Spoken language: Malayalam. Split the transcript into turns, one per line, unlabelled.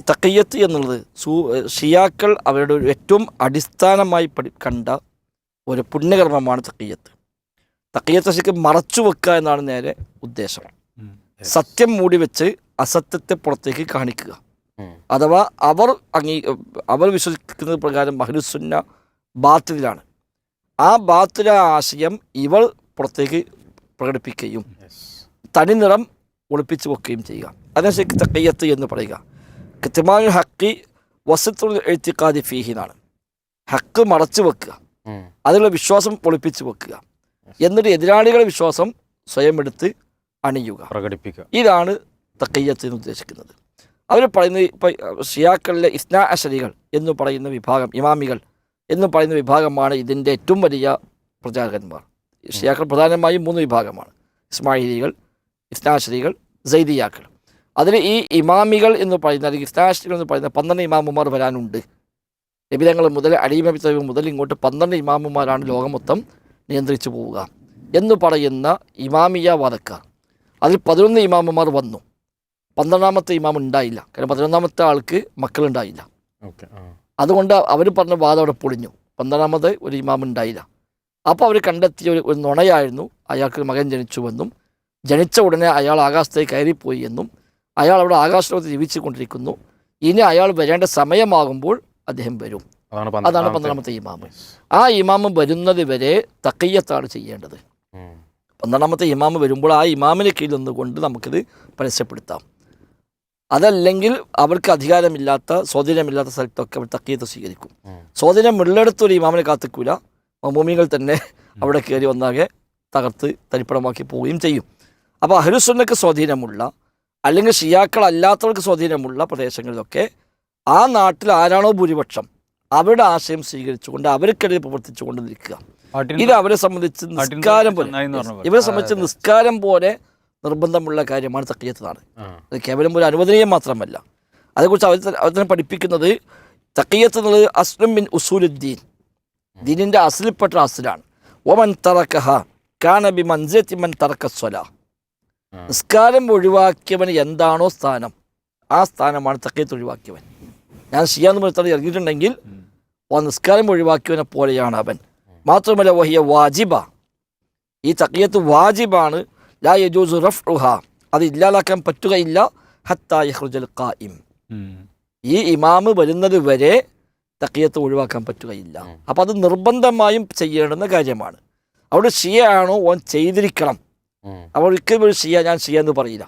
തക്കയ്യത്ത് എന്നുള്ളത് സൂ ഷിയാക്കൾ അവരുടെ ഒരു ഏറ്റവും അടിസ്ഥാനമായി പഠി കണ്ട ഒരു പുണ്യകർമ്മമാണ് തക്കയ്യത്ത് തക്കയ്യത്ത് ശരിക്കും മറച്ചു വെക്കുക എന്നാണ് നേരെ ഉദ്ദേശം. സത്യം മൂടി വെച്ച് അസത്യത്തെ പുറത്തേക്ക് കാണിക്കുക. അഥവാ അവർ അംഗീ അവർ വിശ്വസിക്കുന്നത് പ്രകാരം മഹ്ലുസുന്ന ബാത്തിലാണ്. ആ ബാത്തില ആശയം ഇവൾ പുറത്തേക്ക് പ്രകടിപ്പിക്കുകയും തനിനിറം ഒളിപ്പിച്ചു വെക്കുകയും ചെയ്യുക. അതിനെ ശരിക്കും തക്കയ്യത്ത് എന്ന് പറയുക. കൃത്യമായ ഹക്കി വസത്തുൽ എഴുത്തിക്കാതി ഫീഹിനാണ് ഹക്ക് മറച്ചു വെക്കുക. അതിലുള്ള വിശ്വാസം പൊളിപ്പിച്ചു വെക്കുക. എന്നിട്ട് എതിരാളികളുടെ വിശ്വാസം സ്വയം എടുത്ത് അണിയുക.
പ്രകടിപ്പിക്കുക.
ഇതാണ് തക്കയ്യത്ത് എന്ന് ഉദ്ദേശിക്കുന്നത്. അവർ പറയുന്നത് ഇപ്പം ഷിയാക്കളിലെ ഇസ്നാ അശരികൾ എന്ന് പറയുന്ന വിഭാഗം ഇമാമികൾ എന്ന് പറയുന്ന വിഭാഗമാണ് ഇതിന്റെ ഏറ്റവും വലിയ പ്രചാരകന്മാർ. ഷിയാക്കൾ പ്രധാനമായും മൂന്ന് വിഭാഗമാണ്. ഇസ്മായിലികൾ ഇസ്നാശ്രീകൾ സൈദിയാക്കൾ അതിൽ ഈ ഇമാമികൾ എന്ന് പറയുന്ന അല്ലെങ്കിൽ ഇസ്നാശരികൾ എന്ന് പറയുന്ന പന്ത്രണ്ട് ഇമാമുമാർ വരാനുണ്ട്. ലഭിതങ്ങൾ മുതൽ അടിയമിത്തവ് മുതൽ ഇങ്ങോട്ട് പന്ത്രണ്ട് ഇമാമുമാരാണ് ലോകം മൊത്തം നിയന്ത്രിച്ചു പോവുക എന്ന് പറയുന്ന ഇമാമിയ വാദക്കാർ. അതിൽ പതിനൊന്ന് ഇമാമുമാർ വന്നു. പന്ത്രണ്ടാമത്തെ ഇമാം ഉണ്ടായില്ല. കാരണം പതിനൊന്നാമത്തെ ആൾക്ക് മക്കളുണ്ടായില്ല.
ഓക്കെ
അതുകൊണ്ട് അവർ പറഞ്ഞ വാദം അവിടെ പൊളിഞ്ഞു. പന്ത്രണ്ടാമത് ഒരു ഇമാം ഉണ്ടായില്ല. അപ്പോൾ അവർ കണ്ടെത്തിയ ഒരു ഒരു നുണയായിരുന്നു. അയാൾക്ക് മകൻ ജനിച്ചുവെന്നും ജനിച്ച ഉടനെ അയാൾ ആകാശത്തേക്ക് കയറിപ്പോയി എന്നും അയാൾ അവിടെ ആകാശലോകത്ത് ജീവിച്ചു കൊണ്ടിരിക്കുന്നു ഇനി അയാൾ വരേണ്ട സമയമാകുമ്പോൾ അദ്ദേഹം വരും.
അതാണ് പന്ത്രണ്ടാമത്തെ.
ഇമാമ്. ആ ഇമാമ് വരുന്നത് വരെ തക്കയ്യത്താണ് ചെയ്യേണ്ടത്. പന്ത്രണ്ടാമത്തെ ഇമാമ് വരുമ്പോൾ ആ ഇമാമിനെ കീഴിൽ നിന്നുകൊണ്ട് നമുക്കിത് പരസ്യപ്പെടുത്താം. അതല്ലെങ്കിൽ അവർക്ക് അധികാരമില്ലാത്ത സ്വാധീനമില്ലാത്ത സ്ഥലത്തൊക്കെ അവർ തക്കീയത്ത് സ്വീകരിക്കും.
സ്വാധീനം
സ്വാധീനമുള്ളിടത്തൊരു ഇമാമിനെ കാത്തിക്കൂല. മമ്മൂമികൾ തന്നെ അവിടെ കയറി വന്നാകെ തകർത്ത് തരിപ്പണമാക്കി പോവുകയും ചെയ്യും. അപ്പോൾ അഹരുസുന്നക്ക് സ്വാധീനമുള്ള അല്ലെങ്കിൽ ഷിയാക്കളല്ലാത്തവർക്ക് സ്വാധീനമുള്ള പ്രദേശങ്ങളിലൊക്കെ ആ നാട്ടിൽ ആരാണോ ഭൂരിപക്ഷം അവരുടെ ആശയം സ്വീകരിച്ചുകൊണ്ട് അവർക്കിടയിൽ പ്രവർത്തിച്ചുകൊണ്ട് നിൽക്കുക. ഇത് അവരെ സംബന്ധിച്ച് നിസ്കാരം പോലെ. ഇവരെ സംബന്ധിച്ച് നിസ്കാരം പോലെ നിർബന്ധമുള്ള കാര്യമാണ് തക്കീയത്താണ്. അത് കേവലം ഒരു അനുവദനീയം മാത്രമല്ല. അതേക്കുറിച്ച് അവർ അവർ തന്നെ പഠിപ്പിക്കുന്നത് തക്കയത്ത് എന്നുള്ളത് അസ്ലം ബിൻ ഉസൂലുദ്ദീൻ. ദീനിന്റെ അസിൽപ്പെട്ട അസിലാണ്. ഒമൻ തറക്കഹ കാന ബി മൻസത്തി മൻ തറക്ക സ്വല
ആ.
നിസ്കാരം ഒഴിവാക്കിയവൻ എന്താണോ സ്ഥാനം? ആ സ്ഥാനമാണ് തക്കയത്ത് ഒഴിവാക്കിയവൻ. ഞാൻ ഷിയാന്ന് പറഞ്ഞ ഇറങ്ങിയിട്ടുണ്ടെങ്കിൽ
ആ
ഓ നിസ്കാരം ഒഴിവാക്കിയവനെ പോലെയാണ് അവൻ. മാത്രമല്ല വഹിയ വാജിബ. ഈ തക്കയത്ത് വാജിബാണ്. ലാ യജൂസ് റഫ് അത് ഇല്ലാതാക്കാൻ പറ്റുകയില്ല. ഹത്താ യഹ്റുജൽ ഖായിം. ഈ ഇമാമ് വരുന്നത് വരെ തക്കിയത്ത് ഒഴിവാക്കാൻ പറ്റുകയില്ല. അപ്പം അത് നിർബന്ധമായും ചെയ്യേണ്ടുന്ന കാര്യമാണ്. അവിടെ ഷിയ ആണോ? ഓൻ ചെയ്തിരിക്കണം. ഒരു ഷിയ ഞാൻ എന്ന് പറയില്ല.